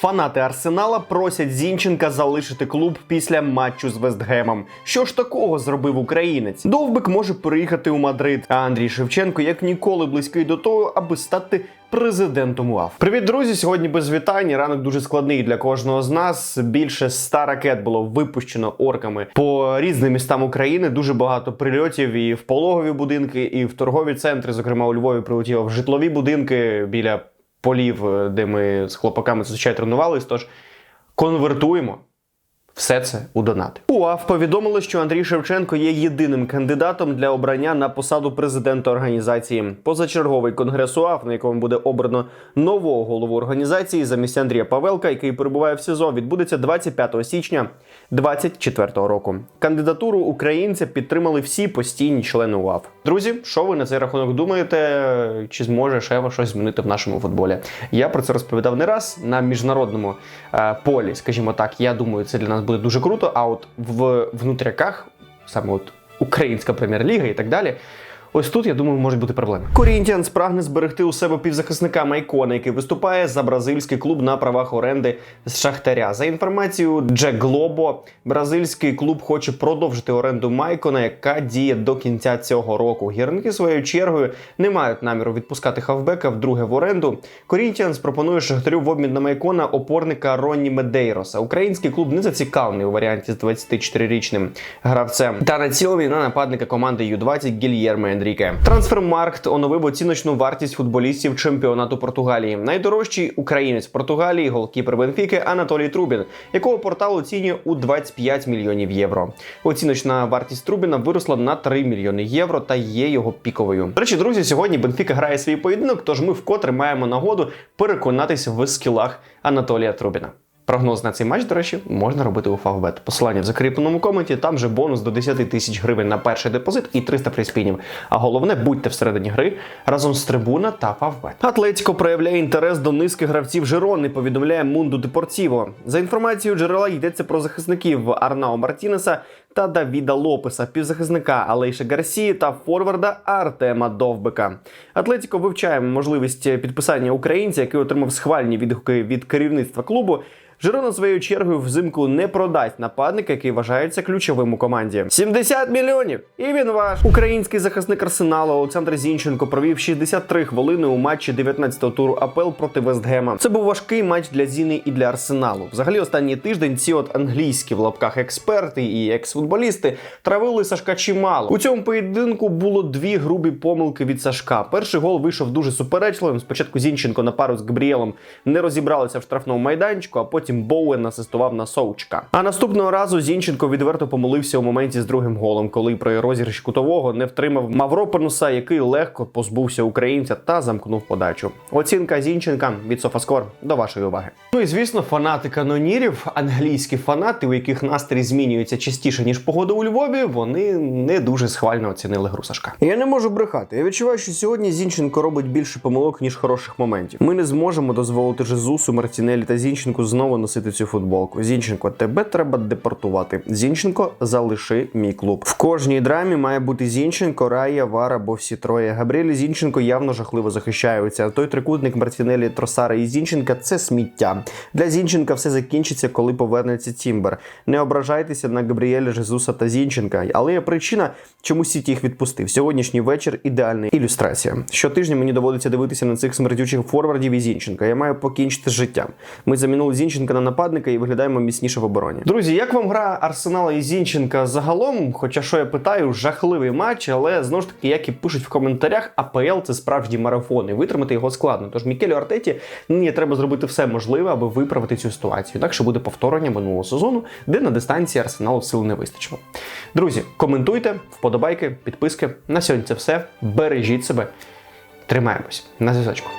Фанати Арсенала просять Зінченка залишити клуб після матчу з Вестгемом. Що ж такого зробив українець? Довбик може переїхати у Мадрид, а Андрій Шевченко як ніколи близький до того, аби стати президентом УАФ. Привіт, друзі! Сьогодні без вітань. Ранок дуже складний для кожного з нас. Більше ста ракет було випущено орками по різним містам України. Дуже багато прильотів і в пологові будинки, і в торгові центри. Зокрема, у Львові прилетіло в житлові будинки біля полів, е, де ми з хлопаками зазвичай тренувались. Тож конвертуємо. Все це у донати. УАФ повідомили, що Андрій Шевченко є єдиним кандидатом для обрання на посаду президента організації. Позачерговий конгрес УАФ, на якому буде обрано нового голову організації замість Андрія Павелка, який перебуває в СІЗО, відбудеться 25 січня 2024 року. Кандидатуру українця підтримали всі постійні члени УАФ. Друзі, що ви на цей рахунок думаєте? Чи зможе Шева щось змінити в нашому футболі? Я про це розповідав не раз на міжнародному е, полі. Скажімо так, я думаю, це для нас буде дуже круто. А от в внутряках, саме от українська прем'єр-ліга і так далі. Ось тут, я думаю, можуть бути проблеми. Корінтіанс прагне зберегти у себе півзахисника Майкона, який виступає за бразильський клуб на правах оренди з Шахтаря. За інформацією Джек Глобо, бразильський клуб хоче продовжити оренду Майкона, яка діє до кінця цього року. Гірники своєю чергою не мають наміру відпускати хавбека вдруге в оренду. Корінтіанс пропонує Шахтарю в обмін на Майкона опорника Ронні Медейроса. Український клуб не зацікавлений у варіанті з 24-річним гравцем та націлений на нападника команди Ю-20 Гільєрме Енріке. Трансфермаркт оновив оціночну вартість футболістів чемпіонату Португалії. Найдорожчий українець Португалії, голкіпер Бенфіки Анатолій Трубін, якого портал оцінює у 25 мільйонів євро. Оціночна вартість Трубіна виросла на 3 мільйони євро та є його піковою. До речі, друзі, сьогодні Бенфіка грає свій поєдинок, тож ми вкотре маємо нагоду переконатися в скілах Анатолія Трубіна. Прогноз на цей матч, до речі, можна робити у Фавбет. Посилання в закріпленому коменті. Там же бонус до 10 тисяч гривень на перший депозит і 300 приспінів. А головне, будьте всередині гри разом з трибуна та Фавбет. Атлетіко проявляє інтерес до низки гравців Жирони. Повідомляє Мунду Депортіво. За інформацією джерела йдеться про захисників Арнао Мартінеса та Давіда Лопеса, півзахисника Алейша Гарсії та форварда Артема Довбика. Атлетіко вивчає можливість підписання українця, який отримав схвальні відгуки від керівництва клубу. Жирона своєю чергою взимку не продасть нападника, який вважається ключовим у команді. 70 мільйонів! І він ваш український захисник арсеналу Олександр Зінченко провів 63 хвилини у матчі 19-го туру АПЛ проти Вестгема. Це був важкий матч для Зіни і для Арсеналу. Взагалі, останній тиждень ці от англійські в лапках експерти і екс-футболісти травили Сашка чимало. У цьому поєдинку було дві грубі помилки від Сашка. Перший гол вийшов дуже суперечливим. Спочатку Зінченко на пару з Габріелом не розібралися в штрафному майданчику, а потім Боуен асистував на Соучка. А наступного разу Зінченко відверто помилився у моменті з другим голом, коли при розіграші кутового не втримав Мавропенуса, який легко позбувся українця та замкнув подачу. Оцінка Зінченка від Софаскор до вашої уваги. Ну і звісно, фанати канонірів, англійські фанати, у яких настрій змінюється частіше ніж погода у Львові, вони не дуже схвально оцінили гру Сашка. Я не можу брехати. Я відчуваю, що сьогодні Зінченко робить більше помилок ніж хороших моментів. Ми не зможемо дозволити Жезусу, Мартінелі та Зінченку знову носити цю футболку. Зінченко, тебе треба депортувати. Зінченко, залиши мій клуб. В кожній драмі має бути Зінченко, Рая, Вара або всі троє. Габріель Зінченко явно жахливо захищаються. Той трикутник Мартінелі, Тросара і Зінченка це сміття. Для Зінченка все закінчиться, коли повернеться Тімбер. Не ображайтеся на Габріеля, Жезуса та Зінченка, але є причина, чому Сіті їх відпустив. Сьогоднішній вечір ідеальна ілюстрація. Щотижня мені доводиться дивитися на цих смердючих форвардів і Зінченка. Я маю покінчити з життям. Ми замінили Зінченка на нападника і виглядаємо міцніше в обороні. Друзі, як вам гра Арсенала і Зінченка загалом? Хоча що я питаю, жахливий матч, але знову ж таки, як і пишуть в коментарях, АПЛ це справжній марафон, і витримати його складно. Тож Мікелю Артеті нині треба зробити все можливе, аби виправити цю ситуацію. Інакше буде повторення минулого сезону, де на дистанції Арсеналу сил не вистачило. Друзі, коментуйте, вподобайки, підписки. На сьогодні це все. Бережіть себе. Тримаємось на зв'язочку.